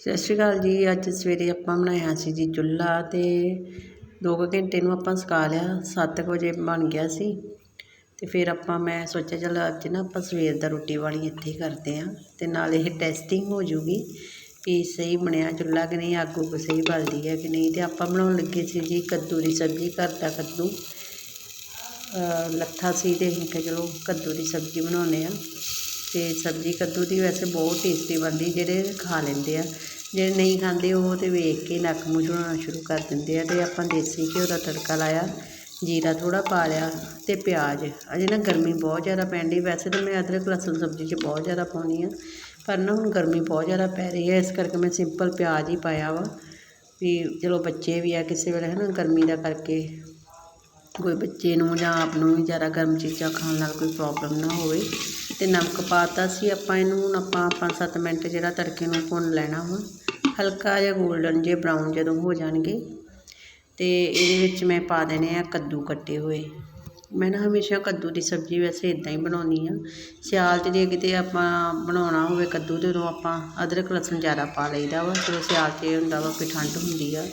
ਸਤਿ ਸ਼੍ਰੀ ਅਕਾਲ ਜੀ, ਅੱਜ ਸਵੇਰੇ ਆਪਾਂ ਬਣਾਇਆ ਸੀ ਜੀ ਚੁੱਲ੍ਹਾ ਅਤੇ ਦੋ ਕੁ ਘੰਟੇ ਨੂੰ ਆਪਾਂ ਸੁਕਾ ਲਿਆ, ਸੱਤ ਕੁ ਵਜੇ ਬਣ ਗਿਆ ਸੀ। ਅਤੇ ਫਿਰ ਆਪਾਂ ਮੈਂ ਸੋਚਿਆ ਚੱਲ ਅੱਜ ਨਾ ਆਪਾਂ ਸਵੇਰ ਦਾ ਰੋਟੀ ਵਾਲੀ ਇੱਥੇ ਹੀ ਕਰਦੇ ਹਾਂ ਅਤੇ ਨਾਲ ਇਹ ਟੈਸਟਿੰਗ ਹੋ ਜੂਗੀ ਵੀ ਸਹੀ ਬਣਿਆ ਚੁੱਲ੍ਹਾ ਕਿ ਨਹੀਂ ਅੱਗ ਉੱਗ ਸਹੀ ਬਲਦੀ ਹੈ ਕਿ ਨਹੀਂ। ਅਤੇ ਆਪਾਂ ਬਣਾਉਣ ਲੱਗੇ ਸੀ ਜੀ ਕੱਦੂ ਦੀ ਸਬਜ਼ੀ, ਘਰ ਦਾ ਕੱਦੂ। ਲੱਥਾ ਸੀ ਅਤੇ ਅਸੀਂ ਕਿਹਾ ਚਲੋ ਕੱਦੂ ਦੀ ਸਬਜ਼ੀ ਬਣਾਉਂਦੇ ਹਾਂ ਅਤੇ ਸਬਜ਼ੀ ਕੱਦੂ ਦੀ ਵੈਸੇ ਬਹੁਤ ਟੇਸਟੀ ਬਣਦੀ, ਜਿਹੜੇ ਖਾ ਲੈਂਦੇ ਆ। ਜਿਹੜੇ ਨਹੀਂ ਖਾਂਦੇ, ਉਹ ਤਾਂ ਵੇਖ ਕੇ ਨੱਕ ਮੂੰਹ ਚੜਾਉਣਾ ਸ਼ੁਰੂ ਕਰ ਦਿੰਦੇ ਆ ਅਤੇ ਆਪਾਂ ਦੇਸੀ ਘਿਓ ਦਾ ਤੜਕਾ ਲਾਇਆ, ਜੀਰਾ ਥੋੜ੍ਹਾ ਪਾ ਲਿਆ ਅਤੇ ਪਿਆਜ਼। ਅਜੇ ਨਾ ਗਰਮੀ ਬਹੁਤ ਜ਼ਿਆਦਾ ਪੈਣ ਡਈ, ਵੈਸੇ ਤਾਂ ਮੈਂ ਅਦਰਕ, ਲਸਣ ਸਬਜ਼ੀ 'ਚ ਬਹੁਤ ਜ਼ਿਆਦਾ ਪਾਉਂਦੀ ਹਾਂ, ਪਰ ਨਾ ਹੁਣ ਗਰਮੀ ਬਹੁਤ ਜ਼ਿਆਦਾ ਪੈ ਰਹੀ ਹੈ, ਇਸ ਕਰਕੇ ਮੈਂ ਸਿੰਪਲ ਪਿਆਜ਼ ਹੀ ਪਾਇਆ ਵਾ, ਵੀ ਚਲੋ ਬੱਚੇ ਵੀ ਆ, ਕਿਸੇ ਵੇਲੇ ਹੈ ਨਾ ਗਰਮੀ ਦਾ ਕਰਕੇ ਕੋਈ ਬੱਚੇ ਨੂੰ ਜਾਂ ਆਪ ਨੂੰ ਵੀ ਜ਼ਿਆਦਾ ਗਰਮ ਚੀਜ਼ਾਂ ਖਾਣ ਨਾਲ ਕੋਈ ਪ੍ਰੋਬਲਮ ਨਾ ਹੋਵੇ। ਅਤੇ ਨਮਕ ਪਾ ਤਾ ਸੀ ਆਪਾਂ ਇਹਨੂੰ, ਹੁਣ ਆਪਾਂ ਪੰਜ ਸੱਤ ਮਿੰਟ ਜਿਹੜਾ ਤੜਕੇ ਨੂੰ ਭੁੰਨ ਲੈਣਾ ਵਾ, ਹਲਕਾ ਜਿਹਾ ਗੋਲਡਨ ਜੇ ਬਰਾਊਨ ਜਦੋਂ ਹੋ ਜਾਣਗੇ। ਅਤੇ ਇਹਦੇ ਵਿੱਚ ਮੈਂ ਪਾ ਦੇਣੇ ਆ ਕੱਦੂ ਕੱਟੇ ਹੋਏ। ਮੈਂ ਨਾ ਹਮੇਸ਼ਾ ਕੱਦੂ ਦੀ ਸਬਜ਼ੀ ਵੈਸੇ ਇੱਦਾਂ ਹੀ ਬਣਾਉਂਦੀ ਹਾਂ। ਸਿਆਲ 'ਚ ਜੇ ਕਿਤੇ ਆਪਾਂ ਬਣਾਉਣਾ ਹੋਵੇ ਕੱਦੂ, ਤੇ ਉਦੋਂ ਆਪਾਂ ਅਦਰਕ, ਲਸਣ ਜ਼ਿਆਦਾ ਪਾ ਲਈਦਾ ਵਾ, ਜਦੋਂ ਸਿਆਲ 'ਚ ਇਹ ਹੁੰਦਾ ਵਾ ਵੀ ਠੰਡ ਹੁੰਦੀ ਆ।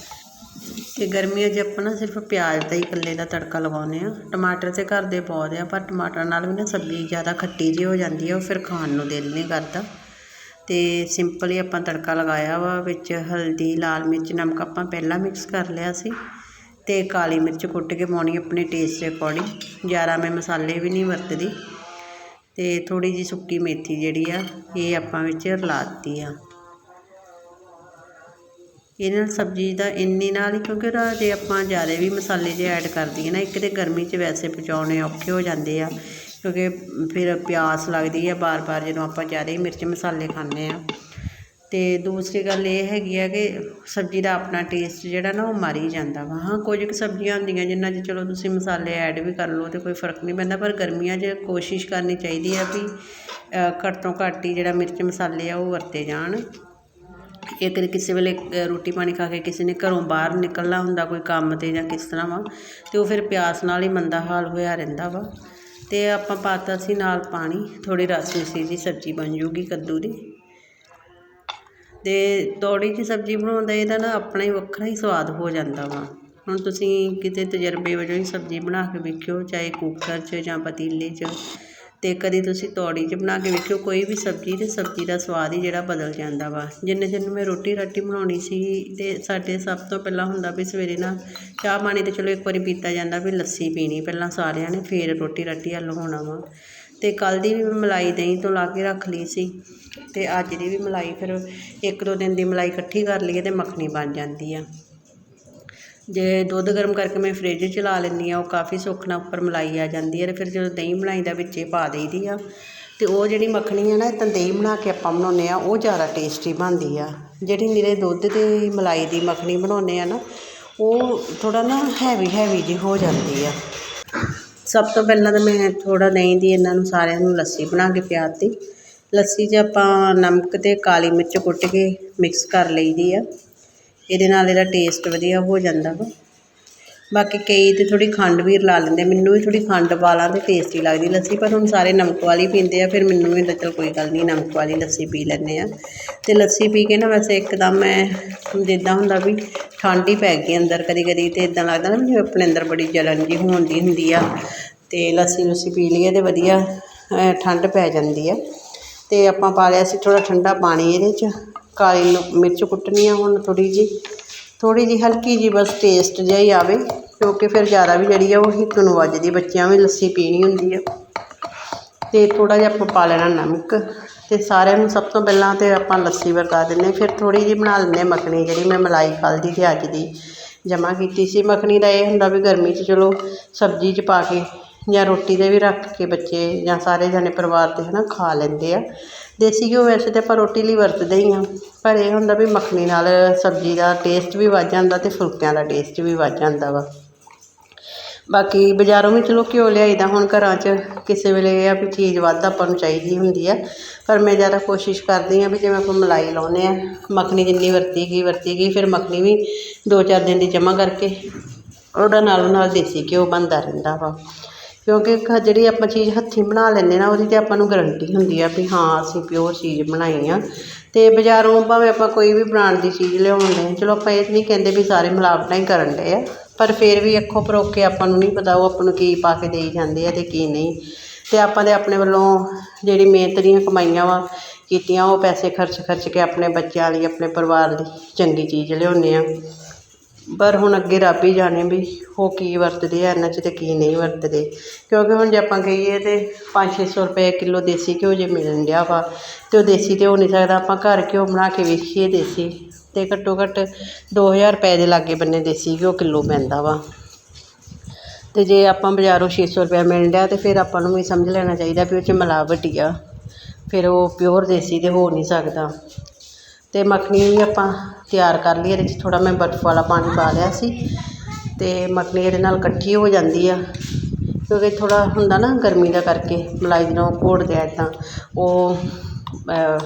ਅਤੇ ਗਰਮੀਆਂ 'ਚ ਆਪਾਂ ਨਾ ਸਿਰਫ ਪਿਆਜ਼ ਦਾ ਹੀ ਇਕੱਲੇ ਦਾ ਤੜਕਾ ਲਗਾਉਂਦੇ ਹਾਂ। ਟਮਾਟਰ ਤਾਂ ਘਰ ਦੇ ਬਹੁਤ ਆ ਪਰ ਟਮਾਟਰ ਨਾਲ ਵੀ ਨਾ ਸਬਜ਼ੀ ਜ਼ਿਆਦਾ ਖੱਟੀ ਜਿਹੀ ਹੋ ਜਾਂਦੀ ਆ ਉਹ ਫਿਰ ਖਾਣ ਨੂੰ ਦਿਲ ਨਹੀਂ ਕਰਦਾ। ਅਤੇ ਸਿੰਪਲ ਹੀ ਆਪਾਂ ਤੜਕਾ ਲਗਾਇਆ ਵਾ, ਵਿੱਚ ਹਲਦੀ, ਲਾਲ ਮਿਰਚ, ਨਮਕ ਆਪਾਂ ਪਹਿਲਾਂ ਮਿਕਸ ਕਰ ਲਿਆ ਸੀ ਅਤੇ ਕਾਲੀ ਮਿਰਚ ਕੁੱਟ ਕੇ ਪਾਉਣੀ ਆਪਣੇ ਟੇਸਟ ਦੇ ਅਕੋਰਡਿੰਗ ਜ਼ਿਆਦਾ ਮੈਂ ਮਸਾਲੇ ਵੀ ਨਹੀਂ ਵਰਤਦੀ। ਅਤੇ ਥੋੜ੍ਹੀ ਜਿਹੀ ਸੁੱਕੀ ਮੇਥੀ ਜਿਹੜੀ ਆ, ਇਹ ਆਪਾਂ ਵਿੱਚ ਰਲਾ ਦਿੱਤੀ ਆ। ਇਹਦੇ ਨਾਲ ਸਬਜ਼ੀ ਦਾ ਇੰਨੀ ਨਾਲ ਹੀ, ਕਿਉਂਕਿ ਉਹਦਾ ਜੇ ਆਪਾਂ ਜ਼ਿਆਦਾ ਵੀ ਮਸਾਲੇ ਜੇ ਐਡ ਕਰ ਦਈਏ ਨਾ, ਇੱਕ ਤਾਂ ਗਰਮੀ 'ਚ ਵੈਸੇ ਪਚਾਉਣੇ ਔਖੇ ਹੋ ਜਾਂਦੇ ਆ, ਕਿਉਂਕਿ ਫਿਰ ਪਿਆਸ ਲੱਗਦੀ ਆ ਬਾਰ-ਬਾਰ ਜਦੋਂ ਆਪਾਂ ਜ਼ਿਆਦਾ ਹੀ ਮਿਰਚ ਮਸਾਲੇ ਖਾਂਦੇ ਆ। ਅਤੇ ਦੂਸਰੀ ਗੱਲ ਇਹ ਹੈਗੀ ਆ ਕਿ ਸਬਜ਼ੀ ਦਾ ਆਪਣਾ ਟੇਸਟ ਜਿਹੜਾ ਨਾ ਉਹ ਮਰ ਹੀ ਜਾਂਦਾ ਵਾ। ਹਾਂ, ਕੁਝ ਕੁ ਸਬਜ਼ੀਆਂ ਹੁੰਦੀਆਂ ਜਿਨ੍ਹਾਂ 'ਚ ਚਲੋ ਤੁਸੀਂ ਮਸਾਲੇ ਐਡ ਵੀ ਕਰ ਲਓ ਅਤੇ ਕੋਈ ਫ਼ਰਕ ਨਹੀਂ ਪੈਂਦਾ, ਪਰ ਗਰਮੀਆਂ 'ਚ ਕੋਸ਼ਿਸ਼ ਕਰਨੀ ਚਾਹੀਦੀ ਆ ਵੀ ਘੱਟ ਤੋਂ ਘੱਟ ਹੀ ਜਿਹੜਾ ਮਿਰਚ ਮਸਾਲੇ ਆ ਉਹ ਵਰਤੇ ਜਾਣ। ਇਹ ਕਦੇ ਕਿਸੇ ਵੇਲੇ ਰੋਟੀ ਪਾਣੀ ਖਾ ਕੇ ਕਿਸੇ ਨੇ ਘਰੋਂ ਬਾਹਰ ਨਿਕਲਣਾ ਹੁੰਦਾ ਕੋਈ ਕੰਮ 'ਤੇ ਜਾਂ ਕਿਸ ਤਰ੍ਹਾਂ ਵਾ ਅਤੇ ਉਹ ਫਿਰ ਪਿਆਸ ਨਾਲ ਹੀ ਮੰਦਾ ਹਾਲ ਹੋਇਆ ਰਹਿੰਦਾ ਵਾ। ਅਤੇ ਆਪਾਂ ਪਾਤਾ ਸੀ ਨਾਲ ਪਾਣੀ, ਥੋੜ੍ਹੀ ਰਸ ਮਿਸੀ ਜਿਹੀ ਸਬਜ਼ੀ ਬਣ ਜੂਗੀ ਕੱਦੂ ਦੀ। ਅਤੇ ਤੌੜੀ 'ਚ ਸਬਜ਼ੀ ਬਣਾਉਣ ਦਾ ਇਹਦਾ ਨਾ ਆਪਣਾ ਹੀ ਵੱਖਰਾ ਹੀ ਸਵਾਦ ਹੋ ਜਾਂਦਾ ਵਾ। ਹੁਣ ਤੁਸੀਂ ਕਿਤੇ ਤਜਰਬੇ ਵਜੋਂ ਹੀ ਸਬਜ਼ੀ ਬਣਾ ਕੇ ਵੇਖਿਓ, ਚਾਹੇ ਕੁੱਕਰ 'ਚ ਜਾਂ ਪਤੀਲੇ 'ਚ। ਅਤੇ ਕਦੇ ਤੁਸੀਂ ਤੌੜੀ 'ਚ ਬਣਾ ਕੇ ਵੇਖਿਓ, ਕੋਈ ਵੀ ਸਬਜ਼ੀ ਅਤੇ ਸਬਜ਼ੀ ਦਾ ਸਵਾਦ ਹੀ ਜਿਹੜਾ ਬਦਲ ਜਾਂਦਾ ਵਾ। ਜਿੰਨੇ ਦਿਨ ਮੈਂ ਰੋਟੀ ਰਾਟੀ ਬਣਾਉਣੀ ਸੀ ਅਤੇ ਸਾਡੇ ਸਭ ਤੋਂ ਪਹਿਲਾਂ ਹੁੰਦਾ ਵੀ ਸਵੇਰੇ ਨਾ ਚਾਹ ਪਾਣੀ ਤਾਂ ਚਲੋ ਇੱਕ ਵਾਰੀ ਪੀਤਾ ਜਾਂਦਾ ਵੀ ਲੱਸੀ ਪੀਣੀ ਪਹਿਲਾਂ ਸਾਰਿਆਂ ਨੇ, ਫਿਰ ਰੋਟੀ ਰਾਟੀ ਹੱਲ ਹੋਣਾ ਵਾ। ਅਤੇ ਕੱਲ੍ਹ ਦੀ ਵੀ ਮੈਂ ਮਲਾਈ ਦਹੀਂ ਤੋਂ ਲਾ ਕੇ ਰੱਖ ਲਈ ਸੀ ਅਤੇ ਅੱਜ ਦੀ ਵੀ ਮਲਾਈ ਫਿਰ ਇੱਕ ਦੋ ਦਿਨ ਦੀ ਮਲਾਈ ਇਕੱਠੀ ਕਰ ਲਈਏ ਅਤੇ ਮੱਖਣੀ ਬਣ ਜਾਂਦੀ ਆ। ਜੇ ਦੁੱਧ ਗਰਮ ਕਰਕੇ ਮੈਂ ਫਰਿੱਜ 'ਚ ਲਾ ਲੈਂਦੀ ਹਾਂ, ਉਹ ਕਾਫੀ ਸੁੱਖ ਨਾਲ ਉੱਪਰ ਮਲਾਈ ਆ ਜਾਂਦੀ ਹੈ ਅਤੇ ਫਿਰ ਜਦੋਂ ਦਹੀਂ ਬਣਾਈ ਦਾ ਵਿੱਚੇ ਪਾ ਦੇਈਦੀ ਆ ਅਤੇ ਉਹ ਜਿਹੜੀ ਮੱਖਣੀ ਆ ਨਾ, ਇੱਦਾਂ ਦਹੀਂ ਬਣਾ ਕੇ ਆਪਾਂ ਬਣਾਉਂਦੇ ਹਾਂ, ਉਹ ਜ਼ਿਆਦਾ ਟੇਸਟੀ ਬਣਦੀ ਆ। ਜਿਹੜੀ ਨਿਰੇ ਦੁੱਧ ਦੀ ਮਲਾਈ ਦੀ ਮੱਖਣੀ ਬਣਾਉਂਦੇ ਆ ਨਾ, ਉਹ ਥੋੜ੍ਹਾ ਨਾ ਹੈਵੀ ਹੈਵੀ ਜਿਹੀ ਹੋ ਜਾਂਦੀ ਆ। ਸਭ ਤੋਂ ਪਹਿਲਾਂ ਤਾਂ ਮੈਂ ਥੋੜ੍ਹਾ ਦਹੀਂ ਦੀ ਇਹਨਾਂ ਨੂੰ ਸਾਰਿਆਂ ਨੂੰ ਲੱਸੀ ਬਣਾ ਕੇ ਪਿਆਤੀ। ਲੱਸੀ 'ਚ ਆਪਾਂ ਨਮਕ ਅਤੇ ਕਾਲੀ ਮਿਰਚ ਕੁੱਟ ਕੇ ਮਿਕਸ ਕਰ ਲਈਦੀ ਆ। ਇਹਦੇ ਨਾਲ ਇਹਦਾ ਟੇਸਟ ਵਧੀਆ ਹੋ ਜਾਂਦਾ ਵਾ। ਬਾਕੀ ਕਈ ਤਾਂ ਥੋੜ੍ਹੀ ਖੰਡ ਵੀ ਰਲਾ ਲੈਂਦੇ ਮੈਨੂੰ ਵੀ ਥੋੜ੍ਹੀ ਖੰਡ ਪਾ ਲਾਂ ਤਾਂ ਟੇਸਟੀ ਲੱਗਦੀ ਲੱਸੀ, ਪਰ ਹੁਣ ਸਾਰੇ ਨਮਕ ਵਾਲੀ ਪੀਂਦੇ ਆ, ਫਿਰ ਮੈਨੂੰ ਵੀ ਹੁੰਦਾ ਚਲ ਕੋਈ ਗੱਲ ਨਹੀਂ, ਨਮਕ ਵਾਲੀ ਲੱਸੀ ਪੀ ਲੈਂਦੇ ਆ। ਅਤੇ ਲੱਸੀ ਪੀ ਕੇ ਨਾ ਵੈਸੇ ਇੱਕਦਮ ਮੈਂ ਜਿੱਦਾਂ ਹੁੰਦਾ ਵੀ ਠੰਡ ਹੀ ਪੈ ਗਈ ਅੰਦਰ ਕਦੀ ਕਦੀ ਅਤੇ ਇੱਦਾਂ ਲੱਗਦਾ ਨਾ ਵੀ ਆਪਣੇ ਅੰਦਰ ਬੜੀ ਜਲਨ ਜਿਹੀ ਹੋਣ ਹੁੰਦੀ ਆ। ਅਤੇ ਲੱਸੀ ਲੁੱਸੀ ਪੀ ਲਈਏ ਤਾਂ ਵਧੀਆ ਠੰਡ ਪੈ ਜਾਂਦੀ ਆ। ਅਤੇ ਆਪਾਂ ਪਾ ਲਿਆ ਸੀ ਥੋੜ੍ਹਾ ਠੰਡਾ ਪਾਣੀ ਇਹਦੇ 'ਚ। ਕਾਲੀ ਨੂੰ ਮਿਰਚ ਕੁੱਟਣੀ ਆ ਹੁਣ ਥੋੜ੍ਹੀ ਜਿਹੀ। ਥੋੜ੍ਹੀ ਜਿਹੀ ਹਲਕੀ ਜਿਹੀ ਬਸ ਟੇਸਟ ਜਿਹਾ ਹੀ ਆਵੇ, ਕਿਉਂਕਿ ਫਿਰ ਜ਼ਿਆਦਾ ਵੀ ਜਿਹੜੀ ਆ ਉਹ ਹਿੱਕ ਨੂੰ ਵੱਜਦੀ, ਬੱਚਿਆਂ ਵੀ ਲੱਸੀ ਪੀਣੀ ਹੁੰਦੀ ਆ। ਅਤੇ ਥੋੜ੍ਹਾ ਜਿਹਾ ਆਪਾਂ ਪਾ ਲੈਣਾ ਨਮਕ ਅਤੇ ਸਾਰਿਆਂ ਨੂੰ ਸਭ ਤੋਂ ਪਹਿਲਾਂ ਤਾਂ ਆਪਾਂ ਲੱਸੀ ਵਰਤਾ ਦਿੰਦੇ ਫਿਰ ਥੋੜ੍ਹੀ ਜਿਹੀ ਬਣਾ ਲੈਂਦੇ ਮੱਖਣੀ ਜਿਹੜੀ ਮੈਂ ਮਲਾਈ ਕੱਲ੍ਹ ਦੀ ਅਤੇ ਅੱਜ ਦੀ ਜਮ੍ਹਾਂ ਕੀਤੀ ਸੀ। ਮੱਖਣੀ ਦਾ ਇਹ ਹੁੰਦਾ ਵੀ ਗਰਮੀ 'ਚ ਚਲੋ ਸਬਜ਼ੀ 'ਚ ਪਾ ਕੇ ਜਾਂ ਰੋਟੀ 'ਤੇ ਵੀ ਰੱਖ ਕੇ ਬੱਚੇ ਜਾਂ ਸਾਰੇ ਜਣੇ ਪਰਿਵਾਰ ਦੇ ਹੈ ਨਾ ਖਾ ਲੈਂਦੇ ਆ। ਦੇਸੀ ਘਿਓ ਵੈਸੇ ਤਾਂ ਆਪਾਂ ਰੋਟੀ ਲਈ ਵਰਤਦੇ ਹੀ ਹਾਂ ਪਰ ਇਹ ਹੁੰਦਾ ਵੀ ਮੱਖਣੀ ਨਾਲ ਸਬਜ਼ੀ ਦਾ ਟੇਸਟ ਵੀ ਵੱਧ ਜਾਂਦਾ ਅਤੇ ਫੁਲਕਿਆਂ ਦਾ ਟੇਸਟ ਵੀ ਵੱਧ ਜਾਂਦਾ ਵਾ। ਬਾਕੀ ਬਾਜ਼ਾਰੋਂ ਵੀ ਚਲੋ ਘਿਓ ਲਿਆਈਦਾ, ਹੁਣ ਘਰਾਂ 'ਚ ਕਿਸੇ ਵੇਲੇ ਇਹ ਆ ਵੀ ਚੀਜ਼ ਵੱਧ ਆਪਾਂ ਨੂੰ ਚਾਹੀਦੀ ਹੁੰਦੀ ਆ, ਪਰ ਮੈਂ ਜ਼ਿਆਦਾ ਕੋਸ਼ਿਸ਼ ਕਰਦੀ ਹਾਂ ਵੀ ਜਿਵੇਂ ਆਪਾਂ ਮਲਾਈ ਲਾਉਂਦੇ ਹਾਂ ਮੱਖਣੀ ਜਿੰਨੀ ਵਰਤੀ ਗਈ ਵਰਤੀ ਗਈ, ਫਿਰ ਮੱਖਣੀ ਵੀ ਦੋ ਚਾਰ ਦਿਨ ਦੀ ਜਮ੍ਹਾਂ ਕਰਕੇ ਉਹਦਾ ਨਾਲੋਂ ਨਾਲ ਦੇਸੀ ਘਿਓ ਬਣਦਾ ਰਹਿੰਦਾ ਵਾ। ਕਿਉਂਕਿ ਜਿਹੜੀ ਆਪਾਂ ਚੀਜ਼ ਹੱਥੀਂ ਬਣਾ ਲੈਂਦੇ ਨਾ, ਉਹਦੀ ਤਾਂ ਆਪਾਂ ਨੂੰ ਗਰੰਟੀ ਹੁੰਦੀ ਆ ਵੀ ਹਾਂ, ਅਸੀਂ ਪਿਓਰ ਚੀਜ਼ ਬਣਾਈ ਆ। ਅਤੇ ਬਾਜ਼ਾਰੋਂ ਭਾਵੇਂ ਆਪਾਂ ਕੋਈ ਵੀ ਬ੍ਰਾਂਡ ਦੀ ਚੀਜ਼ ਲਿਆਉਂਦੇ ਚਲੋ ਆਪਾਂ ਇਹ ਨਹੀਂ ਕਹਿੰਦੇ ਵੀ ਸਾਰੇ ਮਿਲਾਵਟਾਂ ਹੀ ਕਰਨ ਡਏ ਆ, ਪਰ ਫਿਰ ਵੀ ਅੱਖੋਂ ਪਰੋਖੇ ਆਪਾਂ ਨੂੰ ਨਹੀਂ ਪਤਾ ਉਹ ਆਪਾਂ ਨੂੰ ਕੀ ਪਾ ਕੇ ਦੇਈ ਜਾਂਦੇ ਆ ਅਤੇ ਕੀ ਨਹੀਂ। ਅਤੇ ਆਪਾਂ ਦੇ ਆਪਣੇ ਵੱਲੋਂ ਜਿਹੜੀ ਮਿਹਨਤ ਦੀਆਂ ਕਮਾਈਆਂ ਵਾ ਕੀਤੀਆਂ, ਉਹ ਪੈਸੇ ਖਰਚ ਖਰਚ ਕੇ ਆਪਣੇ ਬੱਚਿਆਂ ਲਈ, ਆਪਣੇ ਪਰਿਵਾਰ ਲਈ ਚੰਗੀ ਚੀਜ਼ ਲਿਆਉਂਦੇ ਹਾਂ ਪਰ ਹੁਣ ਅੱਗੇ ਰੱਬ ਹੀ ਜਾਣੇ ਵੀ ਉਹ ਕੀ ਵਰਤਦੇ ਆ ਇਹਨਾਂ 'ਚ ਤੇ ਕੀ ਨਹੀਂ ਵਰਤਦੇ। ਕਿਉਂਕਿ ਹੁਣ ਜੇ ਆਪਾਂ ਕਹੀਏ ਤਾਂ ਪੰਜ ਛੇ ਸੌ ਰੁਪਏ ਕਿਲੋ ਦੇਸੀ ਘਿਓ ਜੇ ਮਿਲਣ ਡਿਆ ਵਾ, ਤੇ ਉਹ ਦੇਸੀ ਤੇ ਹੋ ਨਹੀਂ ਸਕਦਾ, ਆਪਾਂ ਘਰ ਘਿਓ ਬਣਾ ਕੇ ਵੇਖੀਏ ਦੇਸੀ ਅਤੇ ਘੱਟੋ ਘੱਟ ਦੋ ਹਜ਼ਾਰ ਰੁਪਏ ਦੇ ਲਾਗੇ ਬੰਨੇ ਦੇਸੀ ਘਿਓ ਕਿਲੋ ਪੈਂਦਾ ਵਾ। ਅਤੇ ਜੇ ਆਪਾਂ ਬਾਜ਼ਾਰੋਂ 600 ਰੁਪਏ ਮਿਲਣ ਡਿਆ, ਤੇ ਫਿਰ ਆਪਾਂ ਨੂੰ ਵੀ ਸਮਝ ਲੈਣਾ ਚਾਹੀਦਾ ਵੀ ਉਹ 'ਚ ਮਿਲਾਵਟ ਹੀ ਆ। ਫਿਰ ਉਹ ਪਿਓਰ ਦੇਸੀ ਤਾਂ ਹੋ ਨਹੀਂ ਸਕਦਾ। ਅਤੇ ਮੱਖਣੀ ਵੀ ਆਪਾਂ ਤਿਆਰ ਕਰ ਲਈ ਇਹਦੇ 'ਚ ਥੋੜ੍ਹਾ ਮੈਂ ਬਰਫ਼ ਵਾਲਾ ਪਾਣੀ ਪਾ ਲਿਆ ਸੀ ਅਤੇ ਮੱਖਣੀ ਇਹਦੇ ਨਾਲ ਇਕੱਠੀ ਹੋ ਜਾਂਦੀ ਆ, ਕਿਉਂਕਿ ਥੋੜ੍ਹਾ ਹੁੰਦਾ ਨਾ ਗਰਮੀ ਦਾ ਕਰਕੇ, ਮਲਾਈ ਜਦੋਂ ਘੋਟਦੇ ਆ ਇੱਦਾਂ ਉਹ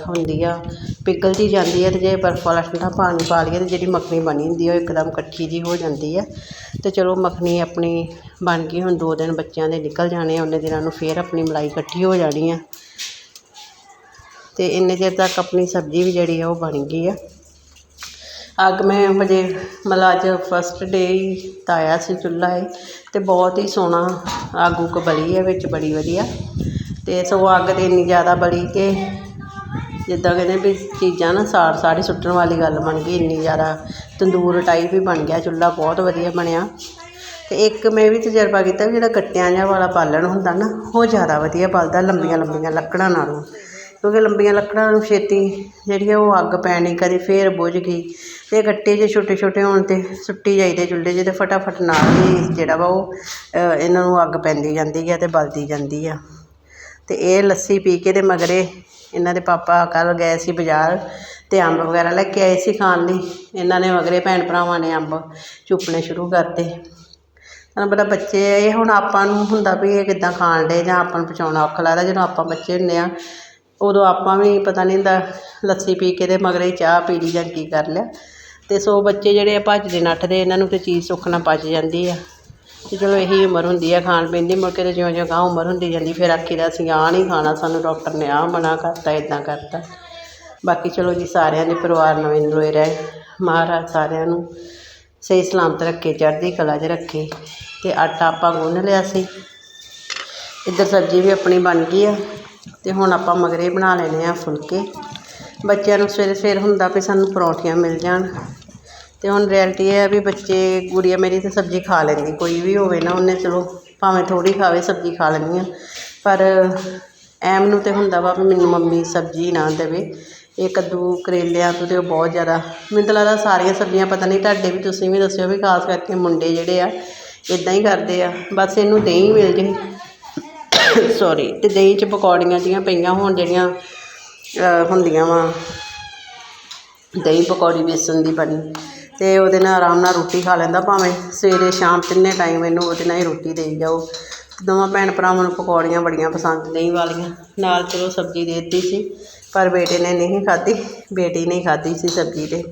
ਹੁੰਦੀ ਆ, ਪਿਘਲ ਜਿਹੀ ਜਾਂਦੀ ਹੈ ਅਤੇ ਜੇ ਬਰਫ਼ ਵਾਲਾ ਠੰਡਾ ਪਾਣੀ ਪਾ ਲਈਏ ਤਾਂ ਜਿਹੜੀ ਮੱਖਣੀ ਬਣੀ ਹੁੰਦੀ ਆ, ਉਹ ਇੱਕਦਮ ਇਕੱਠੀ ਜਿਹੀ ਹੋ ਜਾਂਦੀ ਆ ਅਤੇ ਚਲੋ ਮੱਖਣੀ ਆਪਣੀ ਬਣ ਗਈ, ਹੁਣ ਦੋ ਦਿਨ ਬੱਚਿਆਂ ਦੇ ਨਿਕਲ ਜਾਣੇ ਆ, ਉਹਨੇ ਦਿਨਾਂ ਨੂੰ ਫਿਰ ਆਪਣੀ ਮਲਾਈ ਇਕੱਠੀ ਹੋ ਜਾਣੀ ਆ ਅਤੇ ਇੰਨੇ ਚਿਰ ਤੱਕ ਆਪਣੀ ਸਬਜ਼ੀ ਵੀ ਜਿਹੜੀ ਆ ਉਹ ਬਣ ਗਈ ਆ। ਅੱਗ ਮੈਂ ਹਜੇ ਮਤਲਬ ਅੱਜ ਫਸਟ ਡੇ ਹੀ ਤਾਇਆ ਸੀ ਚੁੱਲ੍ਹਾ ਇਹ ਅਤੇ ਬਹੁਤ ਹੀ ਸੋਹਣਾ ਅੱਗ ਉੱਗ ਬਲੀ ਹੈ ਵਿੱਚ ਬੜੀ ਵਧੀਆ। ਅਤੇ ਸਗੋਂ ਅੱਗ ਤਾਂ ਇੰਨੀ ਜ਼ਿਆਦਾ ਬਲੀ ਕਿ ਜਿੱਦਾਂ ਕਹਿੰਦੇ ਵੀ ਚੀਜ਼ਾਂ ਨਾ ਸਾੜ ਸਾੜੀ ਸੁੱਟਣ ਵਾਲੀ ਗੱਲ ਬਣ ਗਈ, ਇੰਨੀ ਜ਼ਿਆਦਾ ਤੰਦੂਰ ਟਾਈਪ ਹੀ ਬਣ ਗਿਆ, ਚੁੱਲ੍ਹਾ ਬਹੁਤ ਵਧੀਆ ਬਣਿਆ। ਅਤੇ ਇੱਕ ਮੈਂ ਇਹ ਵੀ ਤਜਰਬਾ ਕੀਤਾ ਵੀ ਜਿਹੜਾ ਗੱਟਿਆਂ ਜਿਹਾ ਵਾਲਾ ਬਾਲਣ ਹੁੰਦਾ ਨਾ, ਉਹ ਜ਼ਿਆਦਾ ਵਧੀਆ ਬਲਦਾ ਲੰਬੀਆਂ ਲੰਬੀਆਂ ਲੱਕੜਾਂ ਨਾਲੋਂ। ਕਿਉਂਕਿ ਲੰਬੀਆਂ ਲੱਕੜਾਂ ਨੂੰ ਛੇਤੀ ਜਿਹੜੀ ਆ ਉਹ ਅੱਗ ਪੈਣੀ ਕਦੇ ਫਿਰ ਬੁਝ ਗਈ। ਅਤੇ ਗੱਟੇ ਜੇ ਛੋਟੇ ਛੋਟੇ ਹੋਣ ਤੇ ਸੁੱਟੀ ਜਾਈਦੇ ਚੁੱਲ੍ਹੇ 'ਚ ਤੇ ਫਟਾਫਟ ਨਾਲ ਹੀ ਜਿਹੜਾ ਵਾ ਉਹ ਇਹਨਾਂ ਨੂੰ ਅੱਗ ਪੈਂਦੀ ਜਾਂਦੀ ਆ ਅਤੇ ਬਲਦੀ ਜਾਂਦੀ ਆ। ਅਤੇ ਇਹ ਲੱਸੀ ਪੀ ਕੇ ਤੇ ਮਗਰੇ ਇਹਨਾਂ ਦੇ ਪਾਪਾ ਕੱਲ੍ਹ ਗਏ ਸੀ ਬਾਜ਼ਾਰ ਅਤੇ ਅੰਬ ਵਗੈਰਾ ਲੈ ਕੇ ਆਏ ਸੀ ਖਾਣ ਲਈ। ਇਹਨਾਂ ਨੇ ਮਗਰੇ ਭੈਣ ਭਰਾਵਾਂ ਨੇ ਅੰਬ ਚੁੱਪਣੇ ਸ਼ੁਰੂ ਕਰਤੇ। ਤੁਹਾਨੂੰ ਪਤਾ ਬੱਚੇ ਇਹ ਹੁਣ ਆਪਾਂ ਨੂੰ ਹੁੰਦਾ ਵੀ ਇਹ ਕਿੱਦਾਂ ਖਾਣ ਡੇ ਜਾਂ ਆਪਾਂ ਨੂੰ ਪਹੁੰਚਾਉਣਾ ਔਖਾ ਲੱਗਦਾ ਜਦੋਂ ਆਪਾਂ ਬੱਚੇ ਹੁੰਦੇ ਹਾਂ ਉਦੋਂ ਆਪਾਂ ਵੀ ਪਤਾ ਨਹੀਂ ਹੁੰਦਾ ਲੱਸੀ ਪੀ ਕੇ ਤੇ ਮਗਰੇ ਚਾਹ ਪੀ ਲਈ ਜਾਂ ਕੀ ਕਰ ਲਿਆ। ਅਤੇ ਸੋ ਬੱਚੇ ਜਿਹੜੇ ਆ ਭੱਜਦੇ ਨੱਠਦੇ, ਇਹਨਾਂ ਨੂੰ ਤਾਂ ਚੀਜ਼ ਸੁੱਖ ਨਾਲ ਪਚ ਜਾਂਦੀ ਆ। ਅਤੇ ਚਲੋ ਇਹੀ ਉਮਰ ਹੁੰਦੀ ਆ ਖਾਣ ਪੀਣ ਦੀ, ਮੁੜ ਕੇ ਤੇ ਜਿਉਂ ਜਿਉਂ ਗਾਂ ਉਮਰ ਹੁੰਦੀ ਜਾਂਦੀ, ਫਿਰ ਆਖੀਦਾ ਅਸੀਂ ਆਹ ਨਹੀਂ ਖਾਣਾ, ਸਾਨੂੰ ਡਾਕਟਰ ਨੇ ਆਹ ਮਨਾ ਕਰਤਾ ਇੱਦਾਂ ਕਰਤਾ। ਬਾਕੀ ਚਲੋ ਜੀ ਸਾਰਿਆਂ ਦੇ ਪਰਿਵਾਰ ਨਵੇਂ ਨਰੋਏ ਰਹੇ। ਮਹਾਰਾਜ ਸਾਰਿਆਂ ਨੂੰ ਸਹੀ ਸਲਾਮਤ ਰੱਖੇ, ਚੜ੍ਹਦੀ ਕਲਾ 'ਚ ਰੱਖੇ। ਅਤੇ ਆਟਾ ਆਪਾਂ ਗੁੰਨ ਲਿਆ ਸੀ। ਇੱਧਰ ਸਬਜ਼ੀ ਵੀ ਆਪਣੀ ਬਣ ਗਈ ਆ। ਅਤੇ ਹੁਣ ਆਪਾਂ ਮਗਰੇ ਬਣਾ ਲੈਣੇ ਆ ਫੁਲਕੇ। ਬੱਚਿਆਂ ਨੂੰ ਸਵੇਰੇ ਸਵੇਰ ਹੁੰਦਾ ਵੀ ਸਾਨੂੰ ਪਰੌਂਠੀਆਂ ਮਿਲ ਜਾਣ। ਅਤੇ ਹੁਣ ਰਿਐਲਟੀ ਇਹ ਆ ਵੀ ਬੱਚੇ, ਗੁੜੀਆ ਮੇਰੀ ਤਾਂ ਸਬਜ਼ੀ ਖਾ ਲੈਂਦੀ, ਕੋਈ ਵੀ ਹੋਵੇ ਨਾ ਉਹਨੇ, ਚਲੋ ਭਾਵੇਂ ਥੋੜ੍ਹੀ ਖਾਵੇ, ਸਬਜ਼ੀ ਖਾ ਲੈਂਦੀ ਆ। ਪਰ ਐਮ ਨੂੰ ਤਾਂ ਹੁੰਦਾ ਵਾ ਵੀ ਮੈਨੂੰ ਮੰਮੀ ਸਬਜ਼ੀ ਨਾ ਦੇਵੇ। ਇਹ ਕੱਦੂ, ਕਰੇਲਿਆਂ ਤੋਂ ਤੇ ਉਹ ਬਹੁਤ ਜ਼ਿਆਦਾ, ਮੈਨੂੰ ਤਾਂ ਲੱਗਦਾ ਸਾਰੀਆਂ ਸਬਜ਼ੀਆਂ, ਪਤਾ ਨਹੀਂ ਤੁਹਾਡੇ ਵੀ, ਤੁਸੀਂ ਵੀ ਦੱਸਿਓ ਵੀ ਖਾਸ ਕਰਕੇ ਮੁੰਡੇ ਜਿਹੜੇ ਆ ਇੱਦਾਂ ਹੀ ਕਰਦੇ ਆ। ਬਸ ਇਹਨੂੰ ਦਹੀਂ ਮਿਲ ਜੇ ਸੋਰੀ ਅਤੇ ਦਹੀਂ 'ਚ ਪਕੌੜੀਆਂ ਜਿਹੀਆਂ ਪਈਆਂ ਹੋਣ ਜਿਹੜੀਆਂ ਹੁੰਦੀਆਂ ਵਾ। ਦਹੀਂ ਪਕੌੜੀ ਬੇਸਣ ਦੀ ਬਣੀ। ਅਤੇ ਉਹਦੇ ਨਾਲ ਆਰਾਮ ਨਾਲ ਰੋਟੀ ਖਾ ਲੈਂਦਾ ਭਾਵੇਂ ਸਵੇਰੇ, ਸ਼ਾਮ ਤਿੰਨੇ ਟਾਈਮ ਇਹਨੂੰ ਉਹਦੇ ਨਾਲ ਹੀ ਰੋਟੀ ਦੇਈ ਜਾਓ। ਦੋਵਾਂ ਭੈਣ ਭਰਾਵਾਂ ਨੂੰ ਪਕੌੜੀਆਂ ਬੜੀਆਂ ਪਸੰਦ ਦਹੀਂ ਵਾਲੀਆਂ। ਨਾਲ ਚਲੋ ਸਬਜ਼ੀ ਦੇ ਦਿੱਤੀ ਸੀ, ਪਰ ਬੇਟੇ ਨੇ ਨਹੀਂ ਖਾਧੀ। ਬੇਟੀ ਨੇ ਖਾਧੀ ਸੀ ਸਬਜ਼ੀ ਤੇ।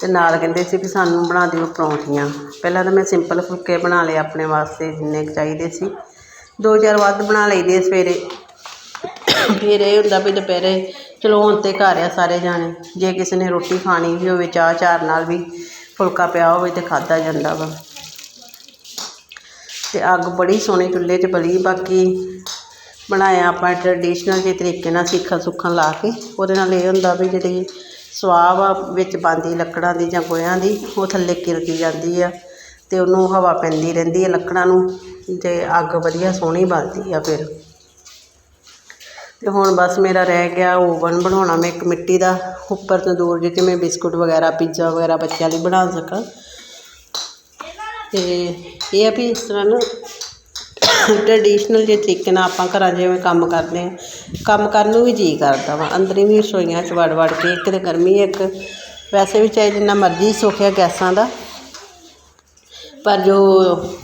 ਤੇ ਨਾਲ ਕਹਿੰਦੇ ਸੀ ਵੀ ਸਾਨੂੰ ਬਣਾ ਦਿਓ ਪਰੌਂਠੀਆਂ। ਪਹਿਲਾਂ ਤਾਂ ਮੈਂ ਸਿੰਪਲ ਫੁਲਕੇ ਬਣਾ ਲਏ ਆਪਣੇ ਵਾਸਤੇ ਜਿੰਨੇ ਕੁ ਚਾਹੀਦੇ ਸੀ। ਦੋ ਚਾਰ ਵੱਧ ਬਣਾ ਲਈਦੇ ਸਵੇਰੇ। ਫਿਰ ਇਹ ਹੁੰਦਾ ਵੀ ਦੁਪਹਿਰੇ ਚਲੋ ਹੁਣ ਤਾਂ ਘਰ ਆ ਸਾਰੇ ਜਾਣੇ, ਜੇ ਕਿਸੇ ਨੇ ਰੋਟੀ ਖਾਣੀ ਵੀ ਹੋਵੇ, ਚਾਹ ਚਾਰ ਨਾਲ ਵੀ ਫੁਲਕਾ ਪਿਆ ਹੋਵੇ ਤਾਂ ਖਾਧਾ ਜਾਂਦਾ ਵਾ। ਅਤੇ ਅੱਗ ਬੜੀ ਸੋਹਣੀ ਚੁੱਲ੍ਹੇ 'ਚ ਬਲੀ, ਬਾਕੀ ਬਣਾਇਆ ਆਪਾਂ ਟਰਡੀਸ਼ਨਲ ਜਿਹੇ ਤਰੀਕੇ ਨਾਲ ਸਿੱਖਾਂ ਸੁੱਖਾਂ ਲਾ ਕੇ। ਉਹਦੇ ਨਾਲ ਇਹ ਹੁੰਦਾ ਵੀ ਜਿਹੜੀ ਸਵਾਹ ਵਾ ਵਿੱਚ ਬੰਦੀ ਲੱਕੜਾਂ ਦੀ ਜਾਂ ਗੋਹਿਆਂ ਦੀ, ਉਹ ਥੱਲੇ ਕਿਰਕੀ ਜਾਂਦੀ ਆ ਅਤੇ ਉਹਨੂੰ ਹਵਾ ਪੈਂਦੀ ਰਹਿੰਦੀ ਹੈ ਲੱਕੜਾਂ ਨੂੰ। ਅਤੇ ਅੱਗ ਵਧੀਆ ਸੋਹਣੀ ਬਲਦੀ ਆ ਫਿਰ। ਤੇ ਹੁਣ ਬਸ ਮੇਰਾ ਰਹਿ ਗਿਆ ਓਵਨ ਬਣਾਉਣਾ ਮੈਂ ਇੱਕ ਮਿੱਟੀ ਦਾ, ਉੱਪਰ ਤੰਦੂਰ ਜਿੱਥੇ ਮੈਂ ਬਿਸਕੁਟ ਵਗੈਰਾ ਪੀਜ਼ਾ ਵਗੈਰਾ ਬੱਚਿਆਂ ਲਈ ਬਣਾ ਸਕਾਂ। ਅਤੇ ਇਹ ਆ ਵੀ ਇਸ ਤਰ੍ਹਾਂ ਨਾ ਟਰਡੀਸ਼ਨਲ ਜੇ ਤਰੀਕੇ ਨਾਲ ਆਪਾਂ ਘਰਾਂ ਜਿਵੇਂ ਕੰਮ ਕਰਦੇ ਹਾਂ, ਕੰਮ ਕਰਨ ਨੂੰ ਵੀ ਜੀਅ ਕਰਦਾ ਵਾ। ਅੰਦਰ ਵੀ ਰਸੋਈਆਂ 'ਚ ਵੜ ਵੜ ਕੇ ਇੱਕ ਤੇ ਗਰਮੀ ਇੱਕ। ਵੈਸੇ ਵੀ ਚਾਹੇ ਜਿੰਨਾ ਮਰਜ਼ੀ ਸੁੱਖ ਹੈ ਗੈਸਾਂ ਦਾ। ਪਰ ਜੋ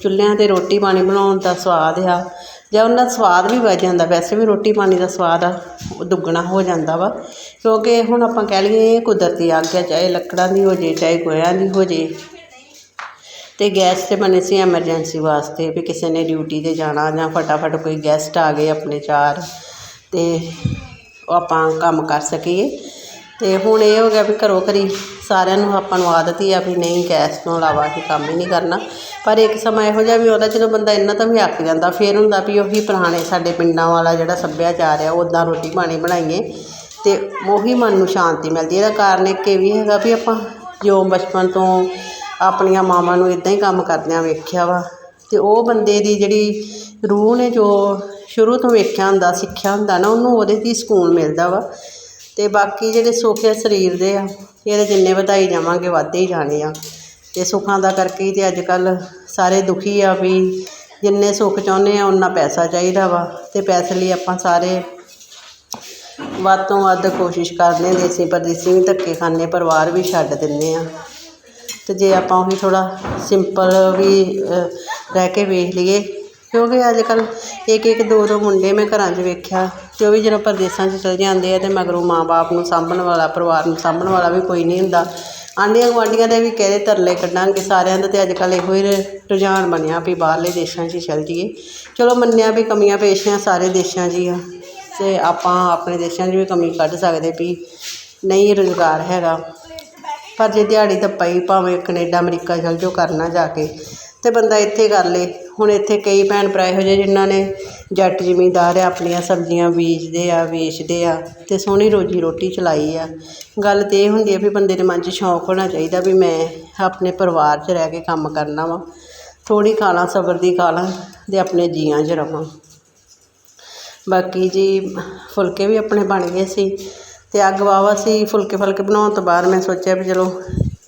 ਚੁੱਲ੍ਹਿਆਂ 'ਤੇ ਰੋਟੀ ਪਾਣੀ ਬਣਾਉਣ ਦਾ ਸਵਾਦ ਆ, ਜਾਂ ਉਹਨਾਂ ਦਾ ਸਵਾਦ ਵੀ ਵੱਧ ਜਾਂਦਾ, ਵੈਸੇ ਵੀ ਰੋਟੀ ਪਾਣੀ ਦਾ ਸਵਾਦ ਆ, ਉਹ ਦੁੱਗਣਾ ਹੋ ਜਾਂਦਾ ਵਾ। ਕਿਉਂਕਿ ਹੁਣ ਆਪਾਂ ਕਹਿ ਲਈਏ ਇਹ ਕੁਦਰਤੀ ਆ ਗਿਆ ਚਾਹੇ ਲੱਕੜਾਂ ਦੀ ਹੋ ਜੇ, ਚਾਹੇ ਗੋਹਿਆਂ ਦੀ ਹੋ ਜੇ। ਅਤੇ ਗੈਸ ਤੇ ਬਣੇ ਸੀ ਐਮਰਜੈਂਸੀ ਵਾਸਤੇ ਵੀ ਕਿਸੇ ਨੇ ਡਿਊਟੀ ਤੇ ਜਾਣਾ, ਜਾਂ ਫਟਾਫਟ ਕੋਈ ਗੈਸਟ ਆ ਗਏ ਆਪਣੇ ਚਾਰ ਅਤੇ ਆਪਾਂ ਕੰਮ ਕਰ ਸਕੀਏ। ਅਤੇ ਹੁਣ ਇਹ ਹੋ ਗਿਆ ਵੀ ਘਰੋਂ ਘਰੀ ਸਾਰਿਆਂ ਨੂੰ ਆਪਾਂ ਨੂੰ ਆਦਤ ਹੀ ਆ ਵੀ ਨਹੀਂ ਗੈਸ ਤੋਂ ਇਲਾਵਾ ਅਸੀਂ ਕੰਮ ਹੀ ਨਹੀਂ ਕਰਨਾ। ਪਰ ਇੱਕ ਸਮਾਂ ਇਹੋ ਜਿਹਾ ਵੀ ਆਉਂਦਾ ਜਦੋਂ ਬੰਦਾ ਇੰਨਾ ਤਾਂ ਵੀ ਅੱਕ ਜਾਂਦਾ, ਫਿਰ ਹੁੰਦਾ ਵੀ ਉਹੀ ਪੁਰਾਣੇ ਸਾਡੇ ਪਿੰਡਾਂ ਵਾਲਾ ਜਿਹੜਾ ਸੱਭਿਆਚਾਰ ਆ ਉੱਦਾਂ ਰੋਟੀ ਪਾਣੀ ਬਣਾਈਏ ਅਤੇ ਉਹੀ ਮਨ ਨੂੰ ਸ਼ਾਂਤੀ ਮਿਲਦੀ ਇਹਦਾ ਕਾਰਨ ਇੱਕ ਇਹ ਵੀ ਹੈਗਾ ਵੀ ਆਪਾਂ ਜੋ ਬਚਪਨ ਤੋਂ ਆਪਣੀਆਂ ਮਾਵਾਂ ਨੂੰ ਇਦਾਂ ਹੀ ਕੰਮ ਕਰਦਿਆਂ ਵੇਖਿਆ ਵਾ ਅਤੇ ਉਹ ਬੰਦੇ ਦੀ ਜਿਹੜੀ ਰੂਹ ਨੇ ਜੋ ਸ਼ੁਰੂ ਤੋਂ ਵੇਖਿਆ ਹੁੰਦਾ, ਸਿੱਖਿਆ ਹੁੰਦਾ ਨਾ, ਉਹਨੂੰ ਉਹਦੇ 'ਚ ਹੀ ਸਕੂਨ ਮਿਲਦਾ ਵਾ। ਅਤੇ ਬਾਕੀ ਜਿਹੜੇ ਸੁੱਖ ਆ ਸਰੀਰ ਦੇ ਆ ਇਹਦੇ ਜਿੰਨੇ ਵਧਾਈ ਜਾਵਾਂਗੇ ਵੱਧਦੇ ਹੀ ਜਾਣੇ ਆ। ਅਤੇ ਸੁੱਖਾਂ ਦਾ ਕਰਕੇ ਹੀ ਤਾਂ ਅੱਜ ਕੱਲ੍ਹ ਸਾਰੇ ਦੁਖੀ ਆ ਵੀ ਜਿੰਨੇ ਸੁੱਖ ਚਾਹੁੰਦੇ ਆ ਉਨਾ ਪੈਸਾ ਚਾਹੀਦਾ ਵਾ। ਅਤੇ ਪੈਸੇ ਲਈ ਆਪਾਂ ਸਾਰੇ ਵੱਧ ਤੋਂ ਵੱਧ ਕੋਸ਼ਿਸ਼ ਕਰਦੇ ਹਾਂ ਦੇਸੀ ਪਰਦੇਸੀ ਵੀ ਧੱਕੇ ਖਾਂਦੇ, ਪਰਿਵਾਰ ਵੀ ਛੱਡ ਦਿੰਦੇ ਹਾਂ ਅਤੇ ਜੇ ਆਪਾਂ ਉਹੀ ਥੋੜ੍ਹਾ ਸਿੰਪਲ ਵੀ ਰਹਿ ਕੇ ਵੇਖ ਲਈਏ ਕਿਉਂਕਿ ਅੱਜ ਕੱਲ੍ਹ ਇੱਕ ਇੱਕ ਦੋ ਦੋ ਮੁੰਡੇ ਮੈਂ ਘਰਾਂ 'ਚ ਵੇਖਿਆ, ਤੇ ਉਹ ਵੀ ਜਦੋਂ ਪਰਦੇਸਾਂ 'ਚ ਚਲ ਜਾਂਦੇ ਆ ਅਤੇ ਮਗਰੋਂ ਮਾਂ-ਬਾਪ ਨੂੰ ਸਾਂਭਣ ਵਾਲਾ, ਪਰਿਵਾਰ ਨੂੰ ਸਾਂਭਣ ਵਾਲਾ ਵੀ ਕੋਈ ਨਹੀਂ ਹੁੰਦਾ। ਆਂਢੀਆਂ ਗੁਆਂਢੀਆਂ ਦੇ ਵੀ ਕਿਹੜੇ ਤਰਲੇ ਕੱਢਾਂਗੇ ਸਾਰਿਆਂ ਦਾ ਤਾਂ ਅੱਜ ਕੱਲ੍ਹ ਇਹੋ ਹੀ ਰ- ਰੁਝਾਨ ਬਣਿਆ ਵੀ ਬਾਹਰਲੇ ਦੇਸ਼ਾਂ 'ਚ ਹੀ ਚੱਲ ਜਾਈਏ। ਚਲੋ ਮੰਨਿਆ ਵੀ ਕਮੀਆਂ ਪੇਸ਼ੀਆਂ ਸਾਰੇ ਦੇਸ਼ਾਂ 'ਚ ਹੀ ਆ ਅਤੇ ਆਪਾਂ ਆਪਣੇ ਦੇਸ਼ਾਂ 'ਚ ਵੀ ਕਮੀ ਕੱਢ ਸਕਦੇ ਵੀ ਨਹੀਂ ਰੁਜ਼ਗਾਰ ਹੈਗਾ। ਪਰ ਜੇ ਦਿਹਾੜੀ ਤਾਂ ਹੀ ਭਾਵੇਂ ਕੈਨੇਡਾ, ਅਮਰੀਕਾ ਚਲ ਜਾਓ, ਕਰਨਾ ਜਾ ਕੇ। ਅਤੇ ਬੰਦਾ ਇੱਥੇ ਕਰ ਲਏ ਹੁਣ ਇੱਥੇ ਕਈ ਭੈਣ ਭਰਾ ਇਹੋ ਜਿਹੇ ਜਿਨ੍ਹਾਂ ਨੇ ਜੱਟ ਜ਼ਿਮੀਂਦਾਰ ਆ, ਆਪਣੀਆਂ ਸਬਜ਼ੀਆਂ ਬੀਜਦੇ ਆ, ਵੇਚਦੇ ਆ ਅਤੇ ਸੋਹਣੀ ਰੋਜੀ ਰੋਟੀ ਚਲਾਈ ਆ। ਗੱਲ ਤਾਂ ਇਹ ਹੁੰਦੀ ਆ ਵੀ ਬੰਦੇ ਦੇ ਮਨ 'ਚ ਸ਼ੌਂਕ ਹੋਣਾ ਚਾਹੀਦਾ ਵੀ ਮੈਂ ਆਪਣੇ ਪਰਿਵਾਰ 'ਚ ਰਹਿ ਕੇ ਕੰਮ ਕਰਨਾ ਵਾ। ਥੋੜ੍ਹੀ ਖਾ ਲਾਂ, ਸਬਰ ਦੀ ਖਾ ਲਾਂ ਤੇ ਆਪਣੇ ਜੀਆਂ 'ਚ ਰਵਾਂ। ਬਾਕੀ ਜੀ ਫੁਲਕੇ ਵੀ ਆਪਣੇ ਬਣ ਗਏ ਸੀ ਅਤੇ ਅੱਗ ਵਾਹਵਾ ਸੀ। ਫੁਲਕੇ ਫਲਕੇ ਬਣਾਉਣ ਤੋਂ ਬਾਅਦ ਮੈਂ ਸੋਚਿਆ ਵੀ ਚਲੋ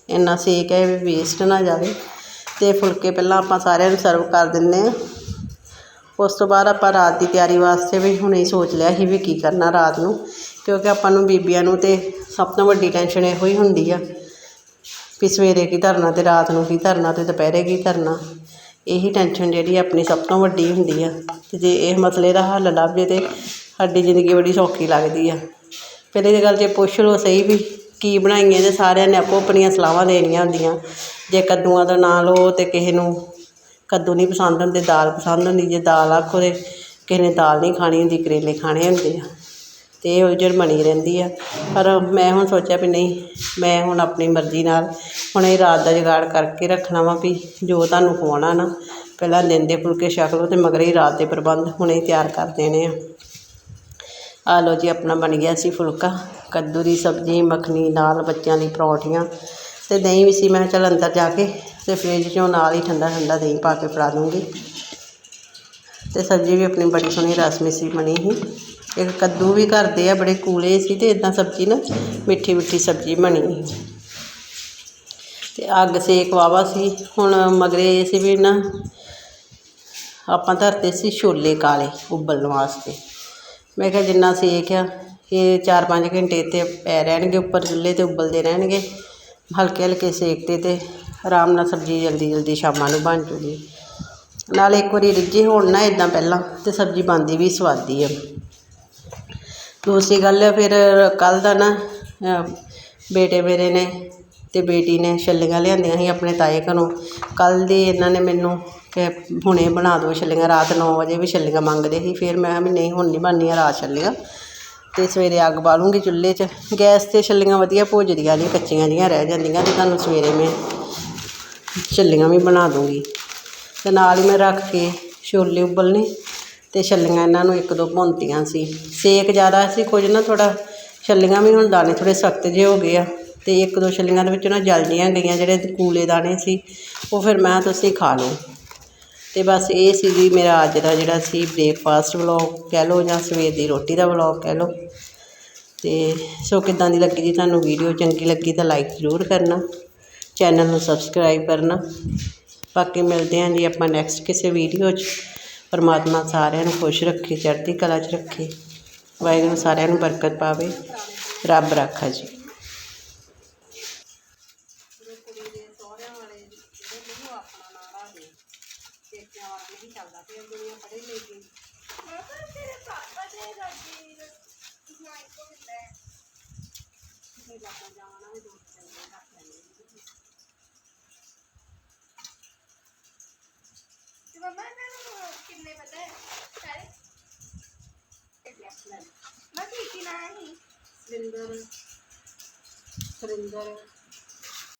ਇੰਨਾ ਸੇਕ ਹੈ ਵੀ ਵੇਸਟ ਨਾ ਜਾਵੇ। ਅਤੇ ਫੁਲਕੇ ਪਹਿਲਾਂ ਆਪਾਂ ਸਾਰਿਆਂ ਨੂੰ ਸਰਵ ਕਰ ਦਿੰਦੇ ਹਾਂ। ਉਸ ਤੋਂ ਬਾਅਦ ਆਪਾਂ ਰਾਤ ਦੀ ਤਿਆਰੀ ਵਾਸਤੇ ਵੀ ਹੁਣੇ ਹੀ ਸੋਚ ਲਿਆ ਸੀ ਵੀ ਕੀ ਕਰਨਾ ਰਾਤ ਨੂੰ, ਕਿਉਂਕਿ ਆਪਾਂ ਨੂੰ ਬੀਬੀਆਂ ਨੂੰ ਤਾਂ ਸਭ ਤੋਂ ਵੱਡੀ ਟੈਨਸ਼ਨ ਇਹੋ ਹੀ ਹੁੰਦੀ ਆ ਵੀ ਸਵੇਰੇ ਕੀ ਧਰਨਾ ਅਤੇ ਰਾਤ ਨੂੰ ਕੀ ਧਰਨਾ ਅਤੇ ਦੁਪਹਿਰੇ ਕੀ ਧਰਨਾ। ਇਹੀ ਟੈਨਸ਼ਨ ਜਿਹੜੀ ਆਪਣੀ ਸਭ ਤੋਂ ਵੱਡੀ ਹੁੰਦੀ ਆ ਅਤੇ ਜੇ ਇਹ ਮਸਲੇ ਦਾ ਹੱਲ ਲੱਭ ਜੇ ਤਾਂ ਸਾਡੀ ਜ਼ਿੰਦਗੀ ਬੜੀ ਸੌਖੀ ਲੱਗਦੀ ਆ। ਪਹਿਲੇ ਦੀ ਗੱਲ ਜੇ ਪੁੱਛ ਲਓ ਸਹੀ ਵੀ ਕੀ ਬਣਾਈਏ ਤੇ ਸਾਰਿਆਂ ਨੇ ਆਪੋ ਆਪਣੀਆਂ ਸਲਾਹਾਂ ਦੇਣੀਆਂ ਹੁੰਦੀਆਂ। ਜੇ ਕੱਦੂਆਂ ਦਾ ਨਾਂ ਲਓ ਤਾਂ ਕਿਸੇ ਨੂੰ ਕੱਦੂ ਨਹੀਂ ਪਸੰਦ ਹੁੰਦੇ, ਦਾਲ ਪਸੰਦ ਹੁੰਦੀ। ਜੇ ਦਾਲ ਆਖੋ ਤਾਂ ਕਿਸੇ ਨੇ ਦਾਲ ਨਹੀਂ ਖਾਣੀ ਹੁੰਦੀ, ਕਰੇਲੇ ਖਾਣੇ ਹੁੰਦੇ ਆ। ਅਤੇ ਇਹ ਉਲਝਣ ਬਣੀ ਰਹਿੰਦੀ ਆ। ਪਰ ਮੈਂ ਹੁਣ ਸੋਚਿਆ ਵੀ ਨਹੀਂ, ਮੈਂ ਹੁਣ ਆਪਣੀ ਮਰਜ਼ੀ ਨਾਲ ਹੁਣ ਇਹ ਰਾਤ ਦਾ ਜੁਗਾੜ ਕਰਕੇ ਰੱਖਣਾ ਵਾ ਵੀ ਜੋ ਤੁਹਾਨੂੰ ਖਵਾਉਣਾ ਨਾ, ਪਹਿਲਾਂ ਦਿਨ ਫੁਲਕੇ ਛਕ ਲਓ ਅਤੇ ਮਗਰ ਹੀ ਰਾਤ ਦੇ ਪ੍ਰਬੰਧ ਹੁਣੇ ਤਿਆਰ ਕਰ ਦੇਣੇ ਆ। ਆ ਲਓ ਜੀ, ਆਪਣਾ ਬਣ ਗਿਆ ਸੀ ਫੁਲਕਾ। ਕੱਦੂ ਦੀ ਸਬਜ਼ੀ ਮੱਖਣੀ ਨਾਲ ਬੱਚਿਆਂ ਲਈ ਪਰੌਂਠੀਆਂ ਅਤੇ ਦਹੀਂ ਵੀ ਸੀ ਮੈਂ ਚੱਲ ਅੰਦਰ ਜਾ ਕੇ ਅਤੇ ਫਰਿੱਜ 'ਚੋਂ ਨਾਲ ਹੀ ਠੰਡਾ ਠੰਡਾ ਦਹੀਂ ਪਾ ਕੇ ਫੜਾ ਦੂੰਗੀ ਅਤੇ ਸਬਜ਼ੀ ਵੀ ਆਪਣੀ ਬੜੀ ਸੋਹਣੀ ਰਸਮੀ ਸੀ ਬਣੀ ਸੀ ਇੱਕ ਕੱਦੂ ਵੀ ਘਰ ਦੇ ਆ ਬੜੇ ਕੂਲੇ ਸੀ ਅਤੇ ਇਦਾਂ ਸਬਜ਼ੀ ਨਾ ਮਿੱਠੀ ਮਿੱਠੀ ਸਬਜ਼ੀ ਬਣੀ ਸੀ ਤੇ ਅੱਗ ਸੇਕ ਵਾਵਾ ਸੀ ਹੁਣ ਮਗਰੇ ਇਹ ਸੀ ਵੀ ਨਾ ਆਪਾਂ ਧਰਤੇ ਸੀ ਛੋਲੇ ਕਾਲੇ ਉਬਲਣ ਵਾਸਤੇ ਮੈਂ ਕਿਹਾ ਜਿੰਨਾ ਸੇਕ ਆ ਕਿ ਚਾਰ ਪੰਜ ਘੰਟੇ ਇੱਥੇ ਪੈ ਰਹਿਣਗੇ, ਉੱਪਰ ਚੁੱਲ੍ਹੇ 'ਤੇ ਉਬਲਦੇ ਰਹਿਣਗੇ। ਹਲਕੇ ਹਲਕੇ ਸੇਕ 'ਤੇ ਅਤੇ ਆਰਾਮ ਨਾਲ ਸਬਜ਼ੀ ਜਲਦੀ ਜਲਦੀ ਸ਼ਾਮਾਂ ਨੂੰ ਬਣ ਜੂਗੀ। ਨਾਲ ਇੱਕ ਵਾਰੀ ਰਿੱਝੇ ਹੋਣ ਨਾ ਇੱਦਾਂ ਪਹਿਲਾਂ ਅਤੇ ਸਬਜ਼ੀ ਬਣਦੀ ਵੀ ਸਵਾਦੀ ਆ। ਦੂਸਰੀ ਗੱਲ ਫਿਰ ਕੱਲ੍ਹ ਦਾ ਨਾ ਬੇਟੇ ਮੇਰੇ ਨੇ ਅਤੇ ਬੇਟੀ ਨੇ ਛੱਲੀਆਂ ਲਿਆਂਦੀਆਂ ਸੀ ਆਪਣੇ ਤਾਏ ਘਰੋਂ। ਕੱਲ੍ਹ ਦੀ ਇਹਨਾਂ ਨੇ ਮੈਨੂੰ ਕਿ ਹੁਣੇ ਬਣਾ ਦਿਓ ਛੱਲੀਆਂ, ਰਾਤ ਨੌ ਵਜੇ ਵੀ ਛੱਲੀਆਂ ਮੰਗਦੇ ਸੀ। ਫਿਰ ਮੈਂ ਕਿਹਾ ਵੀ ਨਹੀਂ ਹੁਣ ਨਹੀਂ ਬਣਨੀਆਂ ਰਾਤ ਛੱਲੀਆਂ। ਅਤੇ ਸਵੇਰੇ ਅੱਗ ਬਾਲੂੰਗੀ ਚੁੱਲ੍ਹੇ 'ਚ। ਗੈਸ 'ਤੇ ਛੱਲੀਆਂ ਵਧੀਆ ਭੁੱਜਦੀਆਂ ਨਹੀਂ ਕੱਚੀਆਂ ਜਿਹੀਆਂ ਰਹਿ ਜਾਂਦੀਆਂ ਅਤੇ ਤੁਹਾਨੂੰ ਸਵੇਰੇ ਮੈਂ। ਛੱਲੀਆਂ ਵੀ ਬਣਾ ਦੂੰਗੀ। ਅਤੇ ਨਾਲ ਹੀ ਮੈਂ ਰੱਖ ਕੇ ਛੋਲੇ ਉਬਲਣੇ ਅਤੇ ਛੱਲੀਆਂ ਇਹਨਾਂ ਨੂੰ ਇੱਕ ਦੋ ਭੁੰਨਤੀਆਂ ਸੀ। ਸੇਕ ਜ਼ਿਆਦਾ ਸੀ, ਕੁਝ ਨਾ ਥੋੜ੍ਹਾ ਛੱਲੀਆਂ ਵੀ ਹੁਣ ਦਾਣੇ ਥੋੜ੍ਹੇ ਸਖਤ ਜਿਹੇ ਹੋ ਗਏ ਆ ਅਤੇ ਇੱਕ ਦੋ ਛੱਲੀਆਂ ਦੇ ਵਿੱਚ ਨਾ ਜਲਦੀਆਂ ਗਈਆਂ, ਜਿਹੜੇ ਕੂਲੇ ਦਾਣੇ ਸੀ, ਉਹ ਫਿਰ ਮੈਂ ਤੁਸੀਂ ਖਾ ਲਓ। ਅਤੇ ਬਸ ਇਹ ਸੀ ਜੀ ਮੇਰਾ ਅੱਜ ਦਾ ਜਿਹੜਾ ਸੀ ਬ੍ਰੇਕਫਾਸਟ ਵਲੋਗ ਕਹਿ ਲਓ ਜਾਂ ਸਵੇਰ ਦੀ ਰੋਟੀ ਦਾ ਵਲੋਗ ਕਹਿ ਲਓ। ਅਤੇ ਸੋ ਕਿੱਦਾਂ ਦੀ ਲੱਗੀ ਜੀ ਤੁਹਾਨੂੰ ਵੀਡੀਓ ਚੰਗੀ ਲੱਗੀ ਤਾਂ ਲਾਈਕ ਜ਼ਰੂਰ ਕਰਨਾ ਚੈਨਲ ਨੂੰ ਸਬਸਕ੍ਰਾਈਬ ਕਰਨਾ। ਬਾਕੀ ਮਿਲਦੇ ਹਾਂ ਜੀ ਆਪਾਂ ਨੈਕਸਟ ਕਿਸੇ ਵੀਡੀਓ 'ਚ। ਪਰਮਾਤਮਾ ਸਾਰਿਆਂ ਨੂੰ ਖੁਸ਼ ਰੱਖੇ, ਚੜ੍ਹਦੀ ਕਲਾ 'ਚ ਰੱਖੇ। ਵਾਹਿਗੁਰੂ ਸਾਰਿਆਂ ਨੂੰ ਬਰਕਤ ਪਾਵੇ। ਰੱਬ ਰਾਖਾ ਜੀ। ਤੇ ਮੰਮਾ ਇਹਨਾਂ ਨੂੰ ਕਿੰਨੇ ਪਤਾ ਹੈ ਸਾਰੇ ਮੈਂ ਕੀ ਕੀ ਲਾਇਆ ਸੀ ਸਰਿੰਦਰ ਸਰਿੰਦਰ